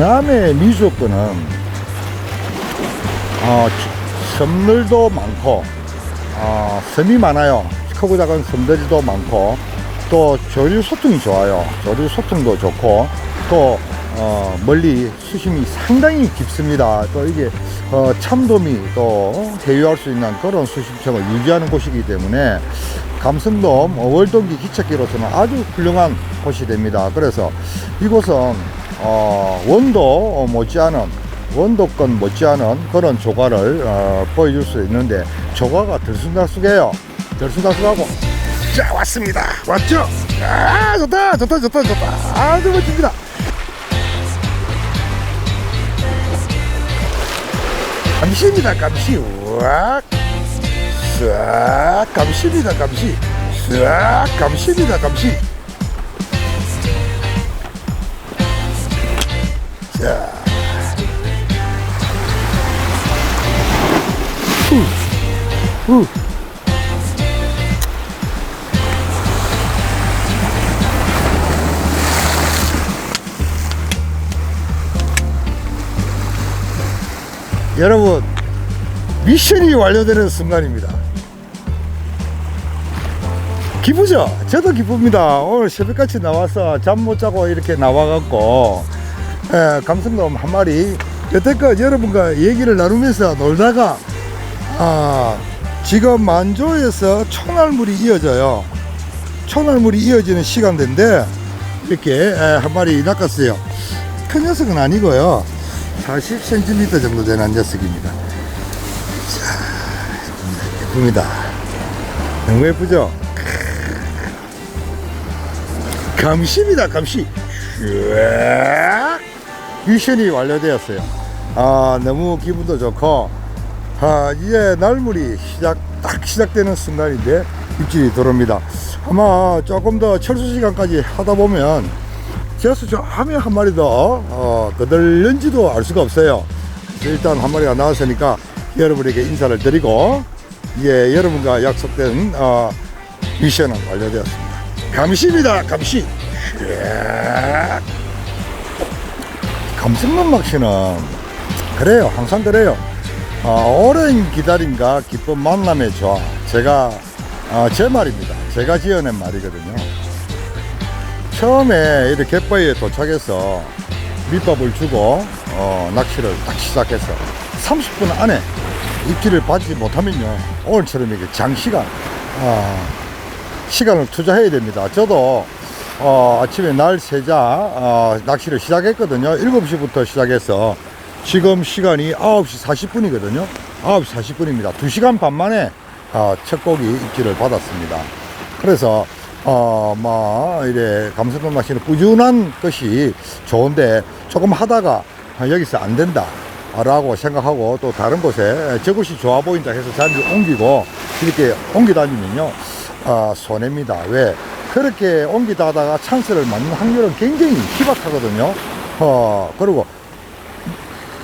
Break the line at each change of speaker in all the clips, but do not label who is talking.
남해 미수권은 어, 지- 섬들도 많고 어, 섬이 많아요. 크고 작은 섬들도 많고 또 조류 소통이 좋아요. 조류 소통도 좋고 또 어, 멀리 수심이 상당히 깊습니다. 또 이게 어, 참돔이 또 대유할 수 있는 그런 수심층을 유지하는 곳이기 때문에 감성돔 어, 월동기 기척기로서는 아주 훌륭한 곳이 됩니다. 그래서 이곳은 어, 원도 어, 못지않은 원도권 못지않은 그런 조과를 어, 보여줄 수 있는데 조과가 들쑥날쑥해요. 들쑥날쑥하고 자 왔습니다. 왔죠? 아 좋다 좋다 좋다 좋다 아주 멋집니다. 감시입니다 감시 우악 싹 감시입니다 감시 싹 감시입니다 감시 자 후, 후. 여러분 미션이 완료되는 순간입니다. 기쁘죠? 저도 기쁩니다. 오늘 새벽같이 나와서 잠 못 자고 이렇게 나와갖고 에, 감성돔 한 마리 여태껏 여러분과 얘기를 나누면서 놀다가 아, 지금 만조에서 초날물이 이어져요. 초날물이 이어지는 시간대인데 이렇게 에, 한 마리 낚았어요. 큰 녀석은 아니고요. 40cm 정도 되는 녀석입니다. 자, 예쁩니다. 너무 예쁘죠? 감시입니다, 감시. 으악! 미션이 완료되었어요. 아, 너무 기분도 좋고, 아, 이제 날물이 시작, 딱 시작되는 순간인데, 입질이 들어옵니다. 아마 조금 더 철수 시간까지 하다 보면, 제수 저 하면 한 마리 더, 어, 거들는지도 알 수가 없어요. 일단 한 마리가 나왔으니까, 여러분에게 인사를 드리고, 예, 여러분과 약속된, 어, 미션은 완료되었습니다. 감시입니다, 감시. 으 악. 감성만 낚시는 그래요. 항상 그래요. 어, 오랜 기다림과 기쁜 만남의 조화. 제가 어, 제 말입니다. 제가 지어낸 말이거든요. 처음에 이렇게 갯바위에 도착해서 밑밥을 주고 어, 낚시를 딱 시작해서 30분 안에 입질을 받지 못하면요. 오늘처럼 이렇게 장시간 어, 시간을 투자해야 됩니다. 저도 어, 아침에 날 새자 어, 낚시를 시작했거든요. 7시부터 시작해서 지금 시간이 9시 40분이거든요. 9시 40분입니다. 2시간 반 만에 어, 첫 고기 입질을 받았습니다. 그래서 어, 뭐 이래 감성돔 낚시는 꾸준한 것이 좋은데 조금 하다가 아, 여기서 안 된다. 라고 생각하고 또 다른 곳에 저곳이 좋아 보인다 해서 자리를 옮기고 이렇게 옮기 다니면요 아, 손해입니다. 왜? 그렇게 옮기다 하다가 찬스를 맞는 확률은 굉장히 희박하거든요. 어, 그리고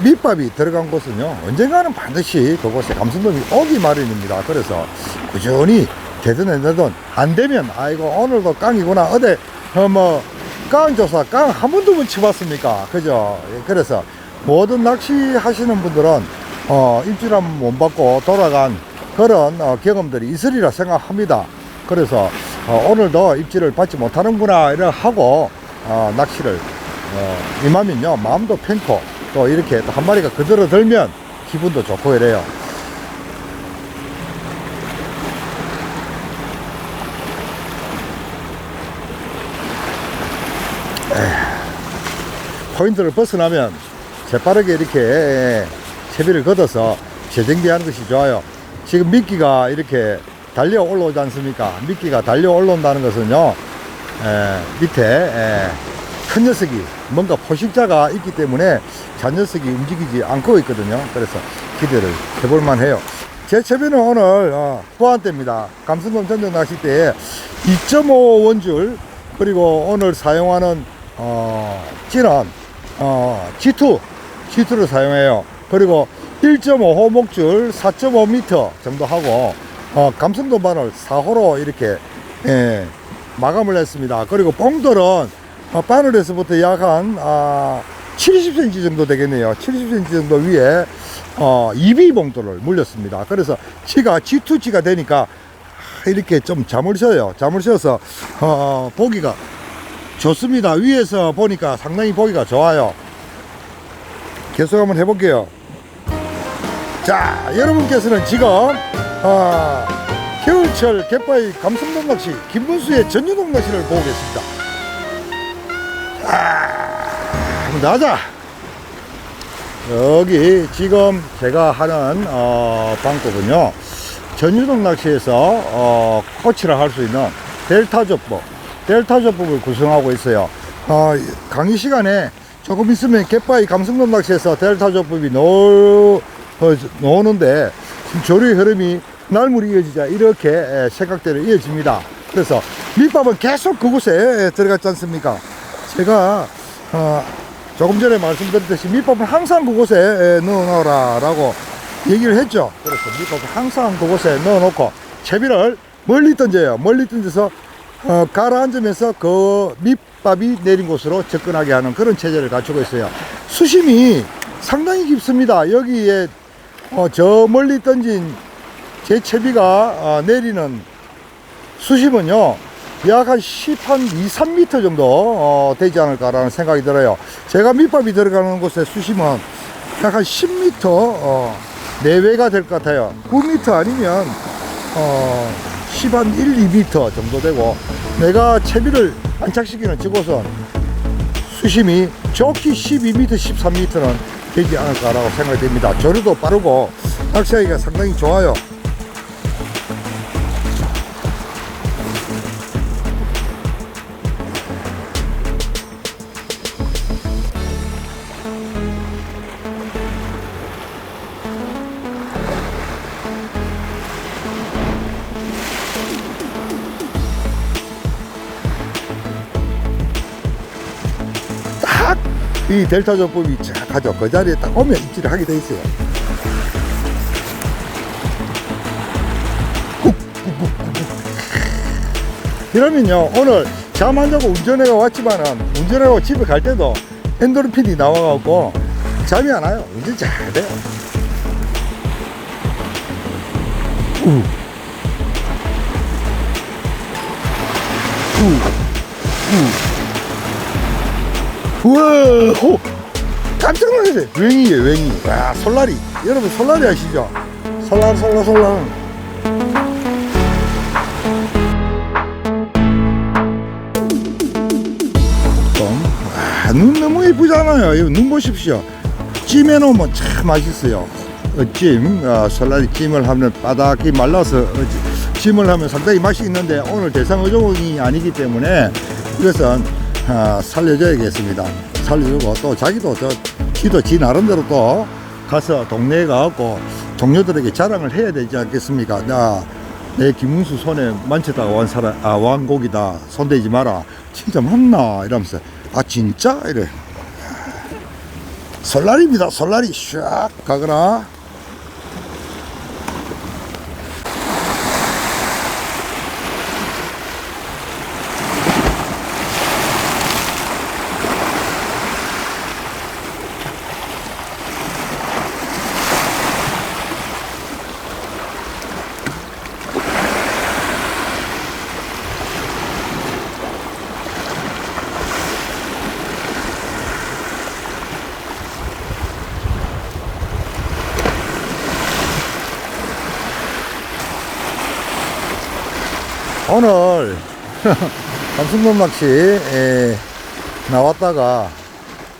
밑밥이 들어간 곳은요, 언젠가는 반드시 그곳에 감성돔이 오기 마련입니다. 그래서 꾸준히 안 되든 안 되면, 아이고, 오늘도 깡이구나. 어제, 어, 뭐, 깡 조사, 깡 한 번도 못 쳐봤습니까? 그죠? 예, 그래서 모든 낚시 하시는 분들은, 어, 입질 한번 못 받고 돌아간 그런 어, 경험들이 있으리라 생각합니다. 그래서 어, 오늘도 입질을 받지 못하는구나 이래 하고 어, 낚시를 어, 임하면요 마음도 편코 또 이렇게 또 한 마리가 그대로 들면 기분도 좋고 이래요. 포인트를 벗어나면 재빠르게 이렇게 채비를 걷어서 재정비하는 것이 좋아요. 지금 미끼가 이렇게 달려 올라오지 않습니까? 미끼가 달려 올라온다는 것은요, 에, 밑에 에, 큰 녀석이 뭔가 포식자가 있기 때문에 잔 녀석이 움직이지 않고 있거든요. 그래서 기대를 해볼만 해요. 제 채비는 오늘 어, 후한대입니다. 감성돔 전용 낚싯대에 2.5 원줄 그리고 오늘 사용하는 어, 찌는 어, G2 G2를 사용해요. 그리고 1.5 호 목줄 4.5m 정도 하고 어, 감성도 바늘 4호로 이렇게 예, 마감을 했습니다. 그리고 봉돌은 어, 바늘에서부터 약한 아, 70cm 정도 되겠네요. 70cm 정도 위에 어, 이비 봉돌을 물렸습니다. 그래서 지가 G2G가 되니까 이렇게 좀 잠을 쉬어요. 잠을 쉬어서 어, 보기가 좋습니다. 위에서 보니까 상당히 보기가 좋아요. 계속 한번 해볼게요. 자, 여러분께서는 지금 어, 겨울철 갯바위 감성돔 낚시 김문수의 전유동 낚시를 보고 계십니다. 아, 나자. 여기 지금 제가 하는 어, 방법은요. 전유동 낚시에서 어, 코치를 할 수 있는 델타 조법, 델타 조법을 구성하고 있어요. 어, 강의 시간에 조금 있으면 갯바위 감성돔 낚시에서 델타 조법이 노, 어, 지금 조류의 흐름이 날물이 이어지자 이렇게 에, 생각대로 이어집니다. 그래서 밑밥은 계속 그곳에 에, 들어갔지 않습니까? 제가 어, 조금 전에 말씀드렸듯이 밑밥은 항상 그곳에 에, 넣어놓으라 라고 얘기를 했죠. 그래서 밑밥은 항상 그곳에 넣어놓고 채비를 멀리 던져요. 멀리 던져서 어, 가라앉으면서 그 밑밥이 내린 곳으로 접근하게 하는 그런 체제를 갖추고 있어요. 수심이 상당히 깊습니다. 여기에 어, 저 멀리 던진 제 채비가 어, 내리는 수심은요 약 한 10, 한 2, 3m 정도 어, 되지 않을까라는 생각이 들어요. 제가 밑밥이 들어가는 곳의 수심은 약 한 10m 어, 내외가 될 것 같아요. 9m 아니면 어, 10, 한 1, 2m 정도 되고 내가 채비를 안착시키는 저곳은 수심이 좋기 12m, 13m는 되지 않을까라고 생각이 됩니다. 조류도 빠르고 낚시하기가 상당히 좋아요. 이 델타 조법이 쫙 가죠. 그 자리에 딱 오면 입질을 하게 돼 있어요. 이러면요 오늘 잠안 자고 운전해가 왔지만은 운전하고 집에 갈 때도 엔도르핀이 나와갖고 잠이 안 와요. 운전 잘 돼요. 우. 우. 우. 우와, 호. 깜짝 놀랐어요. 웽이에요, 웽이. 와, 솔라리. 여러분, 솔라리 아시죠? 솔라, 솔라, 솔라. 좀, 와, 눈 너무 예쁘잖아요. 이거 눈 보십시오. 찜해 놓으면 참 맛있어요. 어, 찜, 어, 솔라리 찜을 하면 바닥이 말라서 어, 지- 찜을 하면 상당히 맛이 있는데 오늘 대상 의종이 아니기 때문에 이것은 아, 살려줘야겠습니다. 살려주고 또 자기도 저 지도 지 나름대로 또 가서 동네에 가고 동료들에게 자랑을 해야 되지 않겠습니까? 나, 내 김문수 손에 만졌다가 완 사람, 아, 완곡이다. 손대지 마라. 진짜 맞나? 이러면서, 아, 진짜? 이래. 설날입니다. 설날이 샥 가거라. 오늘 감성돔 낚시 나왔다가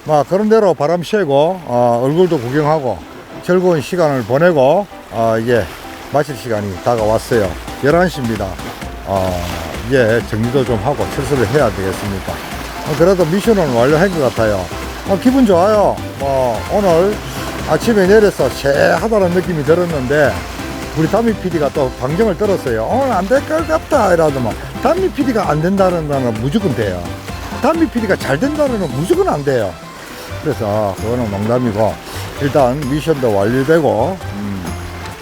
막 그런 대로 바람 쐬고 어, 얼굴도 구경하고 즐거운 시간을 보내고 어, 이제 마칠 시간이 다가왔어요. 11시입니다. 어, 이제 정리도 좀 하고 철수를 해야 되겠습니까? 어, 그래도 미션은 완료한 것 같아요. 어, 기분 좋아요. 뭐 오늘 아침에 내려서 쎄하다는 느낌이 들었는데 우리 담미 PD가 또 방정을 들었어요. 오늘 안 될 것 같다. 이러더만 담미 PD가 안 된다는 거는 무조건 돼요. 담미 PD가 잘 된다는 건 무조건 안 돼요. 그래서 그거는 농담이고 일단 미션도 완료되고 음,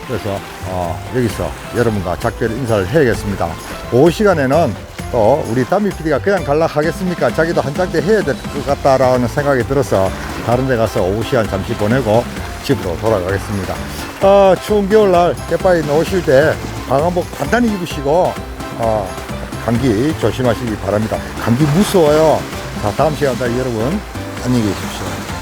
그래서 어, 여기서 여러분과 작별 인사를 해야겠습니다. 오후 시간에는 또 우리 담미 PD가 그냥 갈라 하겠습니까? 자기도 한 짝대 해야 될 것 같다라는 생각이 들어서 다른 데 가서 오후 시간 잠시 보내고 집으로 돌아가겠습니다. 아, 추운 겨울날 갯바위 나오실 때 방한복 간단히 입으시고 아, 감기 조심하시기 바랍니다. 감기 무서워요. 자, 다음 시간까지 여러분 안녕히 계십시오.